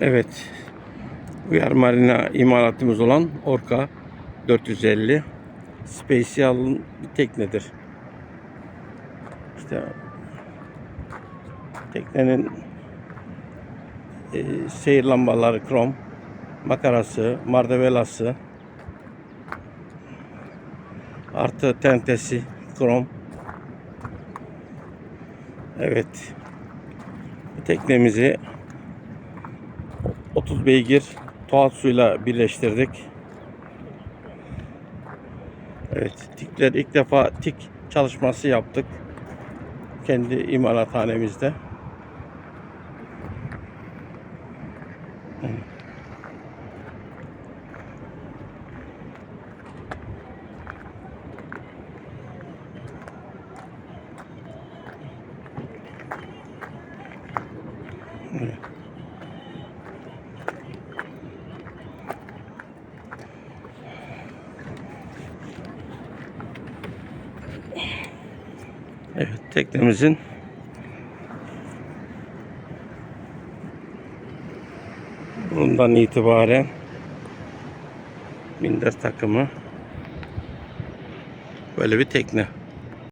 Evet. Uyar Marina imalatımız olan Orka 450 Special'ın bir teknedir. İşte teknenin e, seyir lambaları krom, makarası, mardevelası, artı tentesi krom. Evet. Teknemizi 30 beygir tuhaf suyla birleştirdik. Evet, tikler ilk defa tik çalışması yaptık. Kendi imalathanemizde. Evet, teknemizin bundan itibaren minder takımı böyle bir tekne.